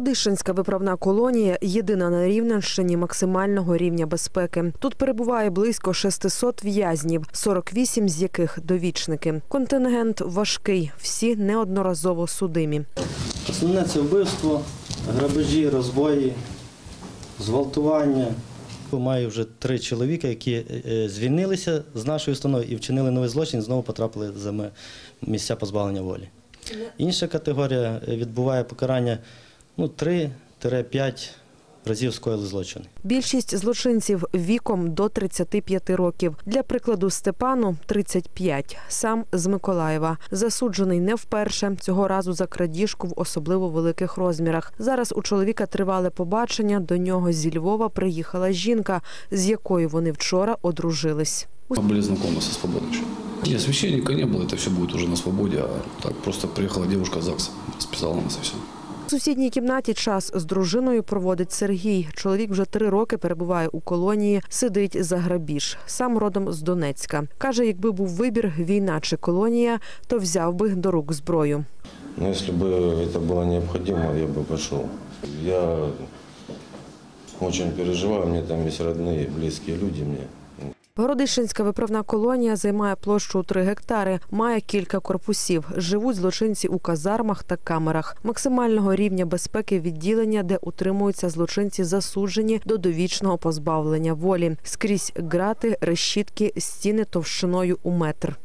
Городищенська виправна колонія єдина на Рівненщині максимального рівня безпеки. Тут перебуває близько 600 в'язнів, 48 з яких довічники. Контингент важкий, всі неодноразово судимі. Основне це вбивство, грабежі, розбої, зґвалтування. Маю вже три чоловіка, які е, звільнилися з нашої установи і вчинили новий злочин, і знову потрапили за місця позбавлення волі. Інша категорія е, відбуває покарання ну, 3-5 разів скоїли злочини. Більшість злочинців віком до 35 років. Для прикладу, Степану 35, сам з Миколаєва. Засуджений не вперше цього разу за крадіжку в особливо великих розмірах. Зараз у чоловіка тривале побачення. До нього зі Львова приїхала жінка, з якою вони вчора одружились. Мы были знакомы со свободой еще. Нет, священника не было, это все будет уже на свободе, а так просто приехала девушка ЗАГСа, расписала нас и все. У сусідній кімнаті час з дружиною проводить Сергій. Чоловік вже три роки перебуває у колонії, сидить за грабіж. Сам родом з Донецька. Каже, якби був вибір війна чи колонія, то взяв би до рук зброю. Но если бы это было необходимо, я бы пошел. Я очень переживаю, мне там есть родные, близкие люди мне. Городищенська виправна колонія займає площу у 3 гектари, має кілька корпусів. Живуть злочинці у казармах та камерах. Максимального рівня безпеки відділення, де утримуються злочинці, засуджені до довічного позбавлення волі. Скрізь грати, решітки, стіни товщиною у метр.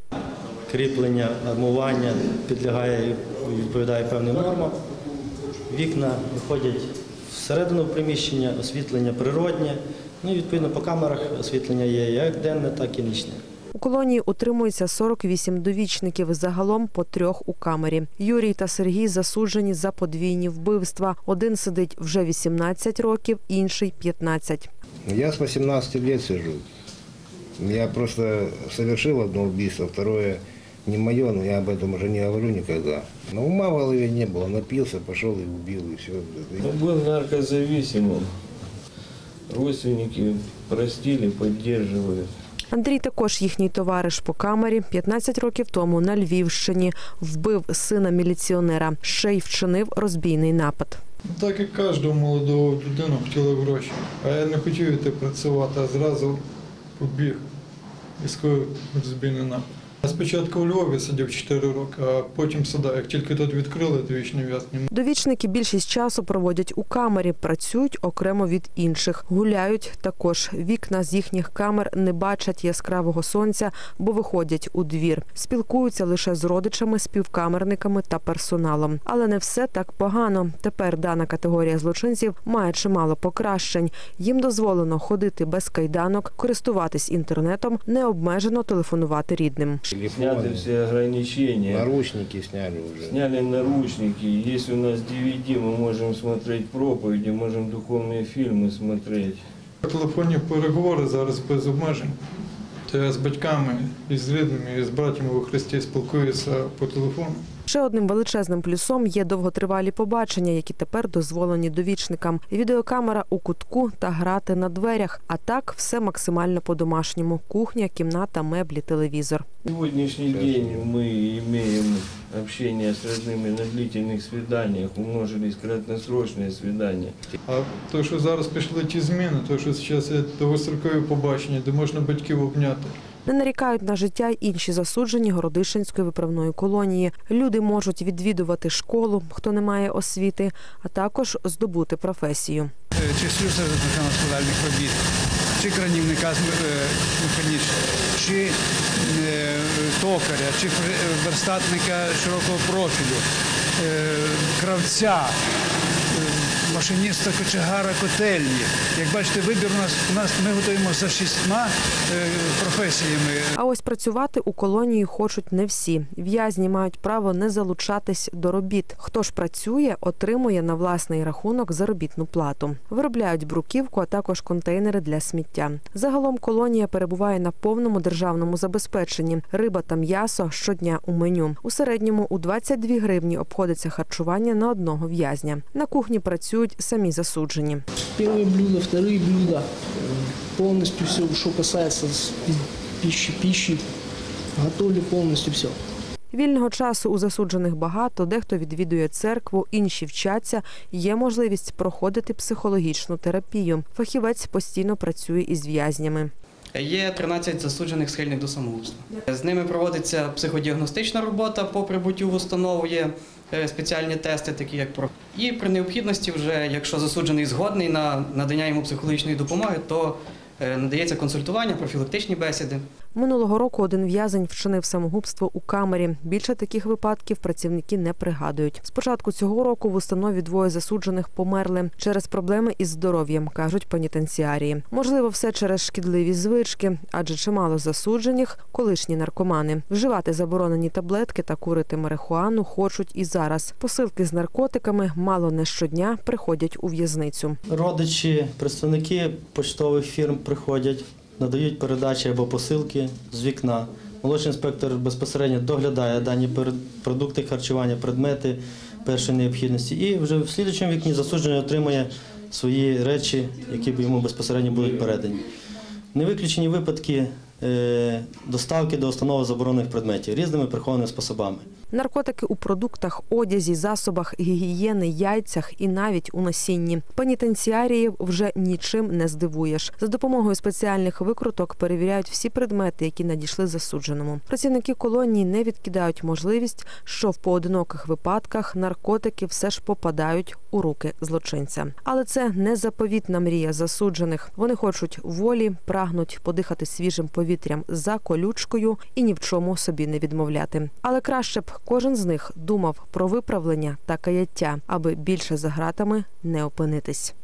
Кріплення, армування підлягає відповідає певним нормам. Вікна виходять всередину приміщення, освітлення природнє. Ну і відповідно по камерах освітлення є як денне, так і нічне. У колонії утримується 48 довічників, загалом по трьох у камері. Юрій та Сергій засуджені за подвійні вбивства. Один сидить вже 18 років, інший 15. Я с 18 лет сижу. Я просто совершил одно убийство, второе не мое, но я об этом уже не говорю никогда. Но ума в голове не было, напился, пошел и убил, и все. Он был наркозависимым. Родственники простили, поддерживают. Андрій також їхній товариш по камері 15 років тому на Львівщині вбив сина міліціонера. Ще й вчинив розбійний напад. Так як кожного молодого людину хотіли гроші. А я не хотів йти працювати, а зразу побіг військовий розбійний напад. Спочатку у Львові сидів 4 роки, а потім сюди. Як тільки тут відкрили довічні в'язні, Довічники більшість часу проводять у камері, працюють окремо від інших, гуляють також. Вікна з їхніх камер не бачать яскравого сонця, бо виходять у двір. Спілкуються лише з родичами, співкамерниками та персоналом. Але не все так погано. Тепер дана категорія злочинців має чимало покращень. Їм дозволено ходити без кайданок, користуватись інтернетом, необмежено телефонувати рідним Сняты Телефоны, все ограничения. наручники сняли уже. Сняли наручники. Есть у нас DVD, мы можем смотреть проповеди, можем духовные фильмы смотреть. телефонні переговори зараз без обмежень. То я з батьками, і з рідними, і з братями у Христі спілкуюся по телефону. Ще одним величезним плюсом є довготривалі побачення, які тепер дозволені довічникам. Відеокамера у кутку та грати на дверях. А так все максимально по-домашньому: кухня, кімната, меблі, телевізор. Сегодняшний день мы имеем общение с родными на длительных свиданиях, умножились краткосрочные свидания. А то, що зараз пішли ті зміни, то що зараз є довгострокові побачення, де можна батьків обняти. Не нарікають на життя інші засуджені Городищенської виправної колонії. Люди можуть відвідувати школу, хто не має освіти, а також здобути професію. Е, чи слюсаря господарних робіт, чи кранівника механічного, чи е, токаря, чи верстатника широкого профілю, е, кравця, машиніста кочегара котельні. Як бачите, вибір у нас у нас ми готуємо за шістьма е, професіями. А ось працювати у колонії хочуть не всі. В'язні мають право не залучатись до робіт. Хто ж працює, отримує на власний рахунок заробітну плату. Виробляють бруківку, а також контейнери для сміття. Загалом колонія перебуває на повному державному забезпеченні. Риба та м'ясо щодня у меню. У середньому у 22 гривні обходиться харчування на одного в'язня. На кухні працюють самі засуджені. Первые блюда, вторые блюда. Э, Полностью все, что касается с пи- пищи, пищи, готовлю полностью все. Вільного часу у засуджених багато, дехто відвідує церкву, інші вчаться. Є можливість проходити психологічну терапію. Фахівець постійно працює із в'язнями. Є 13 засуджених схильних до самогубства. З ними проводиться психодіагностична робота по прибуттю в установу. Є е, спеціальні тести, такі як про і при необхідності, вже якщо засуджений згодний на надання йому психологічної допомоги, то е, надається консультування, профілактичні бесіди. Минулого року один в'язень вчинив самогубство у камері. Більше таких випадків працівники не пригадують. З початку цього року в установі двоє засуджених померли через проблеми із здоров'ям, кажуть пенітенціарії. Можливо, все через шкідливі звички, адже чимало засуджених колишні наркомани. Вживати заборонені таблетки та курити марихуану хочуть і зараз. Посилки з наркотиками мало не щодня приходять у в'язницю. Родичі, представники поштових фірм приходять, надають передачі або посилки з вікна. Молодший інспектор безпосередньо доглядає дані продукти харчування, предмети першої необхідності. І вже в слідчому вікні засуджений отримує свої речі, які йому безпосередньо будуть передані. Не виключені випадки доставки до установи заборонених предметів різними прихованими способами. Наркотики у продуктах, одязі, засобах гігієни, яйцях і навіть у насінні. Пенітенціаріїв вже нічим не здивуєш. За допомогою спеціальних викруток перевіряють всі предмети, які надійшли засудженому. Працівники колонії не відкидають можливість, що в поодиноких випадках наркотики все ж попадають у руки злочинця. Але це не заповітна мрія засуджених. Вони хочуть волі, прагнуть подихати свіжим повітрям за колючкою і ні в чому собі не відмовляти. Але краще б кожен з них думав про виправлення та каяття, аби більше за гратами не опинитись.